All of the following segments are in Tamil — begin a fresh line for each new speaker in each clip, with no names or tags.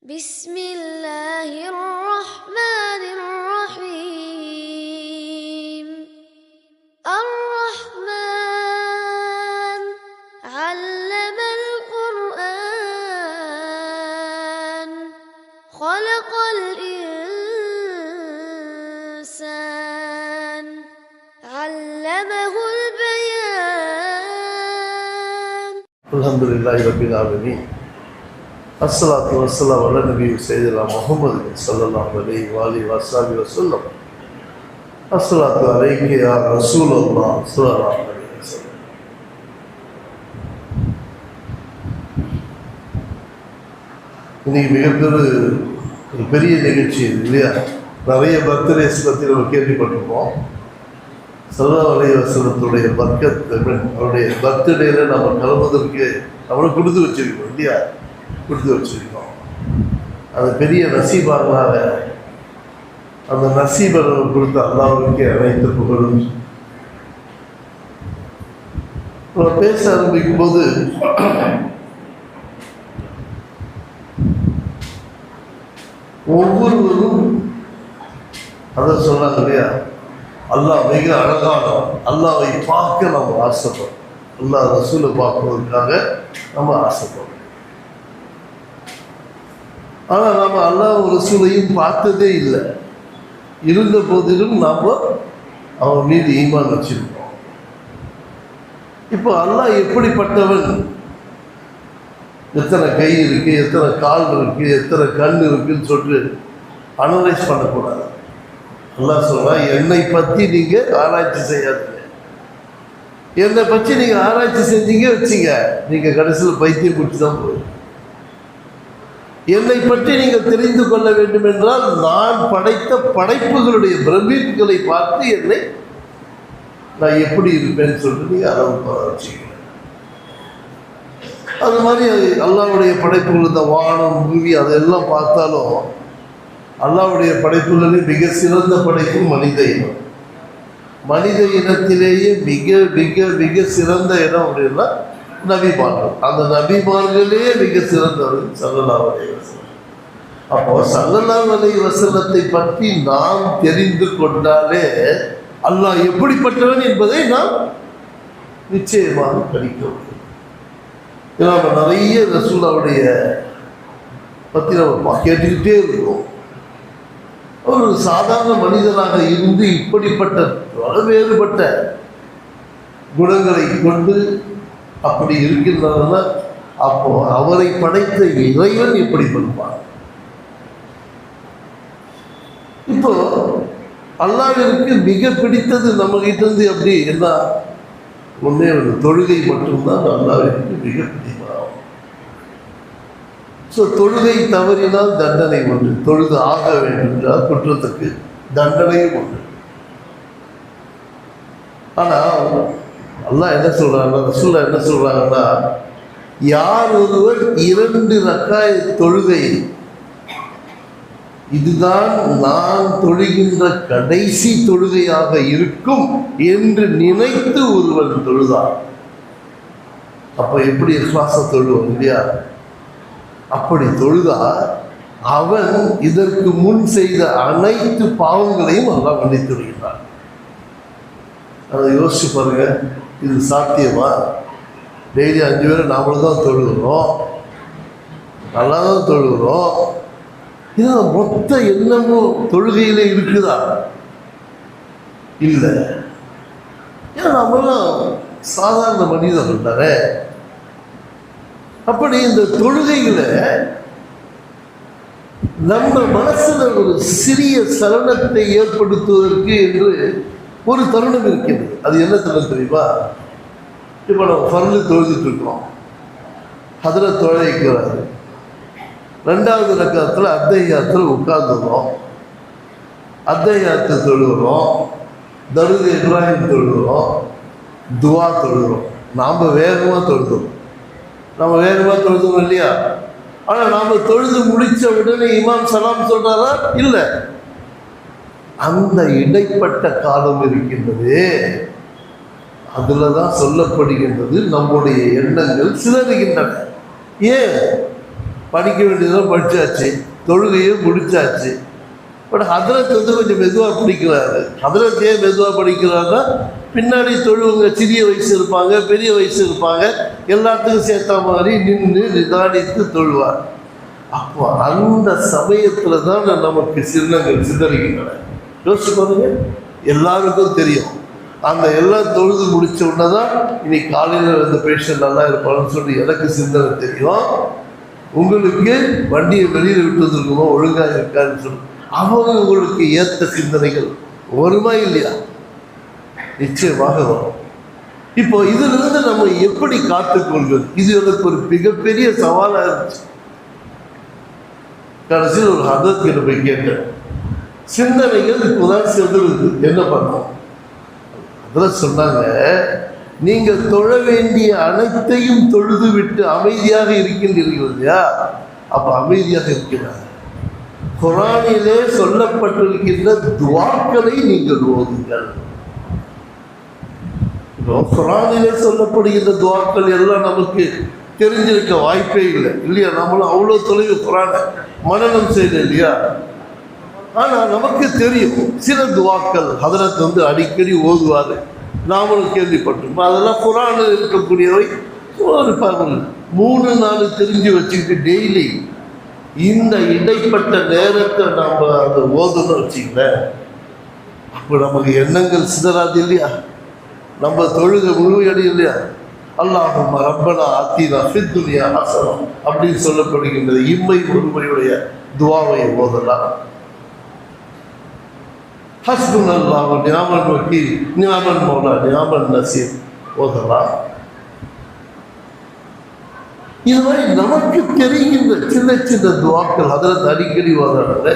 بسم الله الرحمن الرحيم. الرحمن علم القرآن خلق الإنسان علمه البيان.
الحمد لله رب العالمين. அஸ்லாத்து வசலா வல்ல நபி செய்தலாம் முகமது சொல்லலாம் அலை வாலி வசாபி வசல்லம் அஸ்லாத்து அலைக்கு யா ரசூல் அல்லா சொல்லலாம் இன்னைக்கு மிகப்பெரு பெரிய நிகழ்ச்சி இல்லையா? நிறைய பர்த்டேஸ் பற்றி நம்ம கேள்விப்பட்டிருப்போம். சல்லா அலைய வசனத்துடைய பர்க்கத் அவருடைய பர்த்டேல நம்ம கலந்ததற்கு அவனை கொடுத்து வச்சிருக்கோம் இல்லையா? கொடுத்து வச்சிருக்கோம். அது பெரிய நசீபாகனால அந்த நசீபை கொடுத்த அல்லாவுக்கே அனைத்து புகழும். பேச ஆரம்பிக்கும் போது ஒவ்வொருவரும் அதை சொன்னாங்க இல்லையா? அல்லாஹ் மிக அழகானோம் அல்லாவை பார்க்க நம்ம ஆசைப்படும். அல்லாஹ் ரசூலை பார்க்கறதுக்காக நம்ம ஆசைப்படும். ஆனால் நம்ம அல்லாஹ் ரசூலையும் பார்த்ததே இல்லை. இருந்த போதிலும் நாம் அவன் மீது ஈமான் வச்சிருக்கோம். இப்போ அல்லாஹ் எப்படிப்பட்டவன்? எத்தனை கை இருக்குது எத்தனை கால் இருக்குது எத்தனை கண் இருக்குதுன்னு சொல்லிட்டு அனலைஸ் பண்ணக்கூடாது. அல்லாஹ் சொல்கிறான் என்னை பற்றி நீங்கள் ஆராய்ச்சி செய்யாதீங்க. என்னை பற்றி நீங்கள் ஆராய்ச்சி செஞ்சீங்க வச்சிங்க. நீங்கள் கடைசியில் பைத்தியம் பிடிச்சி தான் போய் என்னை பற்றி நீங்கள் தெரிந்து கொள்ள வேண்டும் என்றால் நான் படைத்த படைப்புகளுடைய பிரமிப்புகளை பார்த்து என்னை நான் எப்படி இருப்பேன் சொல்லிட்டு நீங்கள் அளவு அது மாதிரி அல்லாவுடைய படைப்புகள் இந்த வானம் பூமி அதெல்லாம் பார்த்தாலும் அல்லாவுடைய படைப்புகளில் மிக சிறந்த படைப்பு மனித இனம். மனித இனத்திலேயே மிக மிக மிக சிறந்த இடம் அப்படின்னா நபிமார்கள் அந்த நபிமார்களே மிக சிறந்தவர்கள் சல்லல்லாஹு அலைஹி வஸல்லம் அப்போ சல்லல்லாஹு அலைஹி வஸல்லத்தை பற்றி நாம் தெரிந்து கொண்டாலே அல்லாஹ் எப்படிப்பட்டவன் என்பதை நாம் நிச்சயமாக படிக்க முடியும் ஏன்னா நம்ம நிறைய ரசூலாவுடைய பற்றி நம்ம கேட்டுக்கிட்டே இருக்கிறோம் ஒரு சாதாரண மனிதனாக இருந்து இப்படிப்பட்ட வேறுபட்ட குணங்களை கொண்டு அப்படி இருக்கின்றன அப்போ அவரை படைத்த இறைவன் இப்படி பண்ணுவார் இப்போ அல்லாவிற்கு மிக பிடித்தது நம்ம கிட்ட இருந்து அப்படி என்ன? ஒன்றே ஒரு தொழுகை மட்டும்தான் அல்லாவிற்கு மிக பிடித்ததாகும் ஸோ தொழுகை தவறினால் தண்டனை உண்டு. தொழுது ஆக வேண்டும் என்றால் குற்றத்துக்கு தண்டனையும் உண்டு. ஆனால் அல்லாஹ் என்ன சொல்றாங்கன்னா ரசூல்லா என்ன சொல்றாங்கன்னா யார் ஒருவர் இரண்டு ரக்காய தொழுகை இதுதான் நான் தொழுகின்ற கடைசி தொழுகையாக இருக்கும் என்று நினைத்து ஒருவன் தொழுதான். அப்போ எப்படி சுவாச தொழுவோம் இல்லையா? அப்படி தொழுதா அவன் இதற்கு முன் செய்த அனைத்து பாவங்களையும் அல்லாஹ் மன்னித்து விடுகிறான். அதை யோசிச்சு பாருங்க. இது சாத்தியமா? டெய்லி அஞ்சு பேர் நாமளும் தான் தொழுகிறோம். நல்லா தான் தொழுகிறோம். இது மொத்த எண்ணமும் தொழுகையில் இருக்குதா? இல்லை. ஏன்னா நம்மளாம் சாதாரண மனிதர்கள் தானே. அப்படி இந்த தொழுகையில் நம்ம மனசில் ஒரு சிறிய சலனத்தை ஏற்படுத்துவதற்கு என்று ஒரு தருணம் இருக்கிறது அது என்ன தருணம் தெரியுமா? இப்போ நம்ம பருந்து தொழுதுட்டு இருக்கோம் அதில் தொழைக்கிறாரு ரெண்டாவது ரக்கத்தில் அத்தையாத்தில் உட்கார்ந்துடுறோம். அத்தையாத்து தொழுகிறோம். தருது இப்ராஹிம் தொழுகிறோம். துவா தொழுகிறோம். நாம் வேகமாக தொழுதுறோம். நம்ம வேகமாக தொழுதுறோம் இல்லையா? ஆனால் நாம் தொழுது முடித்த உடனே இமாம் சலாம் சொல்கிறாரா இல்லை. அந்த இடைப்பட்ட காலம் இருக்கின்றது. அதில் தான் சொல்லப்படுகின்றது நம்முடைய எண்ணங்கள் சிதறுகின்றன. ஏன்? படிக்க வேண்டியதெல்லாம் படித்தாச்சு தொழுகையே முடித்தாச்சு பட் ஹதரத் வந்து கொஞ்சம் மெதுவாக படிக்கிறாரு. ஹதரத் ஏன் மெதுவாக படிக்கிறாருன்னா பின்னாடி தொழுவங்க சிறிய வயசு இருப்பாங்க பெரிய வயசு இருப்பாங்க. எல்லாத்துக்கும் சேர்த்த மாதிரி நின்று நிதானித்து தொழுவார். அப்போ அந்த சமயத்தில் தான் நமக்கு சின்னங்கள் சிதறுகின்றன. யோசிச்சு பாருங்க எல்லாருக்கும் தெரியும். அந்த எல்லாம் தொழுது முடிச்ச உடனே தான் இன்னைக்கு காலையில் இந்த பேஷண்ட் நல்லா இருப்பான்னு சொல்லி எனக்கு சிந்தனை தெரியும். உங்களுக்கு வண்டியை வெளியில் விட்டு வந்திருக்கணும் ஒழுங்காக இருக்கான்னு சொல்லி. அவங்க உங்களுக்கு ஏற்ற சிந்தனைகள். வருமா இல்லையா? நிச்சயமாக வரும். இப்போ இதிலிருந்து நம்ம எப்படி காத்துக்கொள்வது? இது எனக்கு ஒரு மிகப்பெரிய சவாலாக இருந்துச்சு. கடைசியில் ஒரு ஹதத்திட்ட போய் கேட்டேன். சிந்தனைகள் இப்போதான் செதுருது என்ன பண்ணோம் அதில் சொன்னாங்க. நீங்கள் தொழ வேண்டிய அனைத்தையும் தொழுது விட்டு அமைதியாக இருக்கின்றீர்கள் இல்லையா? அப்போ அமைதியாக இருக்கிறார். குரானிலே சொல்லப்பட்டிருக்கின்ற துவாக்களை நீங்கள் ஓதுங்கள். இப்போ குரானிலே சொல்லப்படுகின்ற துவாக்கள் எல்லாம் நமக்கு தெரிஞ்சிருக்க வாய்ப்பே இல்லை. இல்லையா? நம்மளும் அவ்வளோ தொலைவு குரானை மனநம் செய்யல இல்லையா? ஆனால் நமக்கு தெரியும் சில துவாக்கள் ஹதரத் வந்து அடிக்கடி ஓதுவார். நாமளும் கேள்விப்பட்டிருப்போம். அதெல்லாம் குரானில் இருக்கக்கூடியவை. ஒரு மூணு நாள் தெரிஞ்சு வச்சுக்கிட்டு டெய்லி இந்த இடைப்பட்ட நேரத்தை நாம் அதை ஓதணும் வச்சுங்களேன் அப்போ நமக்கு எண்ணங்கள் சிதறாது இல்லையா? நம்ம தொழுகை முழுமையடி இல்லையா? அல்லாஹும் ரப்பனா ஆத்தினா ஃபித்துனியா ஹசனம் அப்படின்னு சொல்லப்படுகின்றது இம்மை முழுமையுடைய துவாவை ஓதலாம். ஹஸ்புன் அல்லாஹ் நியாமன் வக்கீல் நியாமன் மௌலா நியாமன் நசீர். ஓதலாம் இது மாதிரி நமக்கு தெரிகின்ற சின்ன சின்ன துவாக்கள் அதில் அடிக்கடி ஓதுறாங்க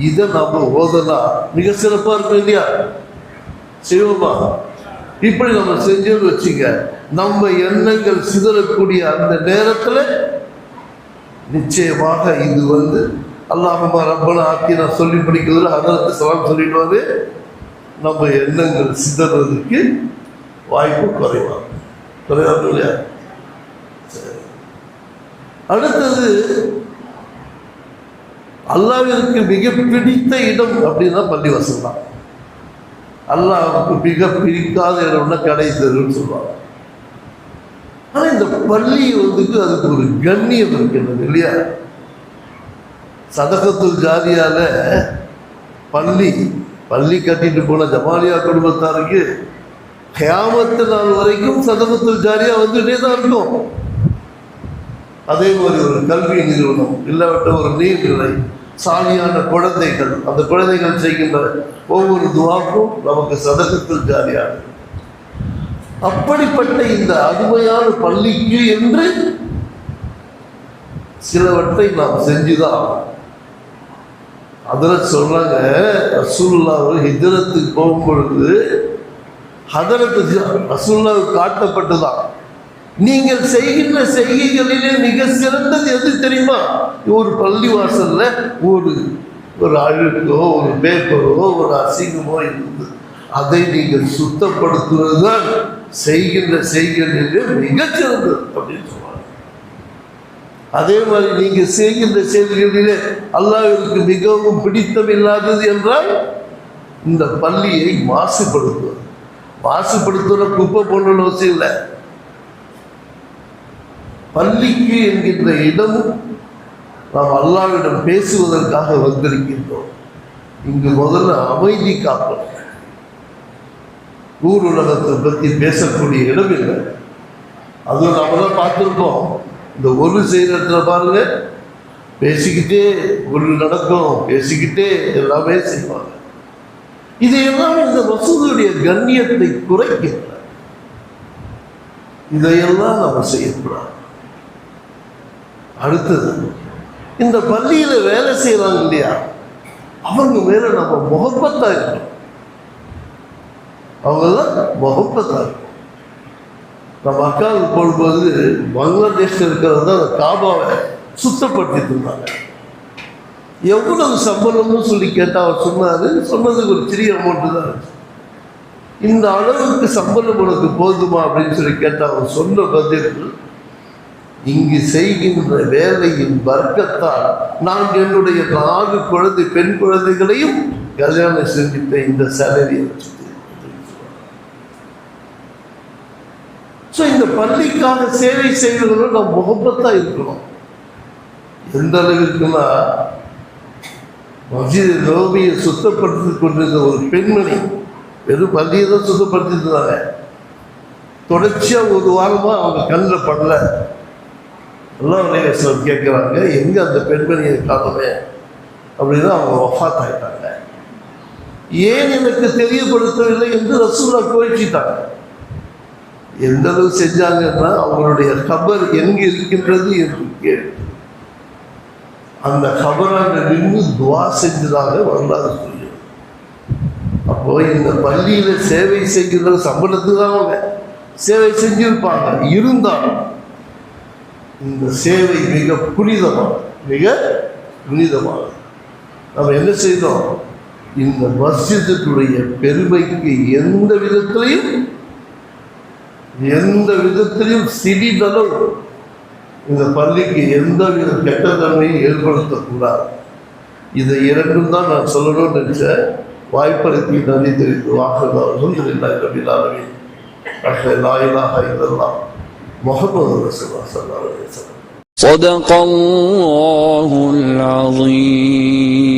இதை நம்ம ஓதலாம் மிக சிறப்பாக இருக்கும் இல்லையா? செய்வோமா? இப்படி நம்ம செஞ்சோம்னு வச்சுங்க நம்ம எண்ணங்கள் சிதறக்கூடிய அந்த நேரத்தில் நிச்சயமாக இது வந்து அல்லாஹமா ரப்பன ஆக்கி நான் சொல்லி படிக்கிறதுல அதற்கு சவால் சொல்லிடுவாரு. நம்ம எண்ணங்கள் சிதறதுக்கு வாய்ப்பு குறைவாகும். குறைவாகும் இல்லையா? சரி. அடுத்தது அல்லாவிற்கு மிக பிடித்த இடம் அப்படின்னா பள்ளிவாசல் தான். அல்லாவுக்கு மிக பிடிக்காத இடம்னா கடை தெருன்னு சொல்லுவாங்க. ஆனால் இந்த பள்ளி வந்துட்டு அதுக்கு ஒரு கண்ணியம் இருக்கின்றது இல்லையா? சதகத்துல் ஜாதியால பள்ளி பள்ளி கட்டிட்டு போன ஜமாலியா குடும்பத்தாருக்கு கியாமத்து நாள் வரைக்கும் சதகத்துல் ஜாரியா வந்துட்டே தான் இருக்கும். அதே மாதிரி ஒரு கல்வி நிறுவனம் இல்லாவிட்ட ஒரு நீர்நிலை சாலியான குழந்தைகள் அந்த குழந்தைகள் செய்கின்ற ஒவ்வொரு துவாக்கும் நமக்கு சதகத்தில் ஜாலியானது அப்படிப்பட்ட இந்த அருமையான பள்ளிக்கு என்று சிலவற்றை நாம் செஞ்சுதான் அதில் அதில் ரசூல்லா ஒரு ஹிஜரத்துக்கு போகும்பொழுது ஹதரத்துக்கு ஹதரத்து ரசூல்லாவுக்கு காட்டப்பட்டுதான் நீங்கள் செய்கின்ற செய்கைகளிலே மிக சிறந்தது எது தெரியுமா? ஒரு பள்ளிவாசல்ல ஒரு ஒரு அழுக்கோ ஒரு பேப்பரோ ஒரு அசிங்கமோ இருந்தது. அதை நீங்கள் சுத்தப்படுத்துவது தான் செய்கின்ற செய்கைகளிலே மிகச்சிறந்தது அப்படின்னு சொல்லுவாங்க அதே மாதிரி நீங்க செய்கின்ற செயல்களிலே அல்லாவிற்கு மிகவும் பிடித்தமில்லாதது என்றால் இந்த பள்ளியை மாசுபடுத்துவது. மாசுபடுத்துகிற குப்பை போன்ற அவசியம் இல்லை. பள்ளிக்கு என்கின்ற இடமும் நாம் அல்லாவிடம் பேசுவதற்காக வந்திருக்கின்றோம். இங்கு முதல்ல அமைதி காப்போம் ஊர் உலகத்தை பற்றி பேசக்கூடிய இடம் இல்லை அதுவும் நம்ம தான் பார்த்துருக்கோம். இந்த ஒரு செய்கிறதுல பாருங்க. பேசிக்கிட்டே ஒரு நடக்கும். பேசிக்கிட்டே எல்லாமே செய்வாங்க. இதையெல்லாம் இந்த மசூதியுடைய கண்ணியத்தை குறைக்கின்றன இதையெல்லாம் நம்ம செய்யக்கூடாது. அடுத்தது இந்த பள்ளியில வேலை செய்யறாங்க இல்லையா? அவங்க மேல நம்ம முகப்பத்தாக இருக்கணும். அவங்கெல்லாம் முகப்பத்தாக இருக்கணும். நம்ம அக்காவுக்கு போகும்போது பங்களாதேஷில் இருக்கிறது தான் அந்த காபாவை சுத்தப்படுத்திட்டு இருந்தாங்க. எவ்வளவு சம்பளம்னு சொல்லி கேட்டால் அவர் சொன்னார். சொன்னதுக்கு ஒரு சிறிய அமௌண்ட்டு தான் இந்த அளவுக்கு சம்பளம் உனக்கு போதுமா அப்படின்னு சொல்லி கேட்டால் அவர் சொன்ன பதில் இங்கு செய்கின்ற வேலையின் வர்க்கத்தால் நான் என்னுடைய நான்கு குழந்தை பெண் குழந்தைகளையும் கல்யாணம் செஞ்சுட்டேன் இந்த சேலரியை வச்சு ஸோ இந்த பள்ளிக்காக சேவை செய்கிறவர்கள் நம்ம முகப்பத்தாக இருக்கணும் எந்த அளவுக்குன்னா மஸ்ஜித் நோபியை சுத்தப்படுத்தி கொண்டிருந்த ஒரு பெண்மணி வெறும் பள்ளியை தான் சுத்தப்படுத்திட்டு இருந்தாங்க தொடர்ச்சியாக ஒரு வாரமாக அவங்க கண்ணில் படல. எல்லாம் நேசம் கேட்குறாங்க எங்கே அந்த பெண்மணியை காணுமே அப்படின்னு அவங்க ஒஃபாத் ஆகிட்டாங்க ஏன் எனக்கு தெரியப்படுத்தவில்லை என்று ரசூலா கோரிச்சிட்டாங்க. எந்த அளவு செஞ்சாங்கன்னா அவங்களுடைய கபர் எங்கு இருக்கின்றது என்று கேட்டு அந்த கபராக நின்று துவா செஞ்சதாக வரலாறு சொல்லுது அப்போ இந்த பள்ளியில சேவை செய்கிற சம்பளத்துக்கு தான் அவங்க. சேவை செஞ்சிருப்பாங்க. இருந்தாலும் இந்த சேவை மிக புனிதமான மிக புனிதமானது நம்ம என்ன செய்தோம்? இந்த மஸ்ஜிதுடைய பெருமைக்கு எந்த விதத்திலையும் எந்த விதத்திலையும் சிறிதளவு இந்த பள்ளிக்கு எந்த வித கெட்டதன்மையும் ஏற்படுத்தக்கூடாது இதை இரண்டும் தான் நான் சொல்லணும்னு நினைச்சேன் வாய்ப்பளித்து நன்றி தெரிவித்து வாக்குதான் இல்லை கபிலாரவி லாயிலாக இதெல்லாம் முகமது ரசூலா சல்லா அலைஹி வஸல்லம்
صدق الله العظيم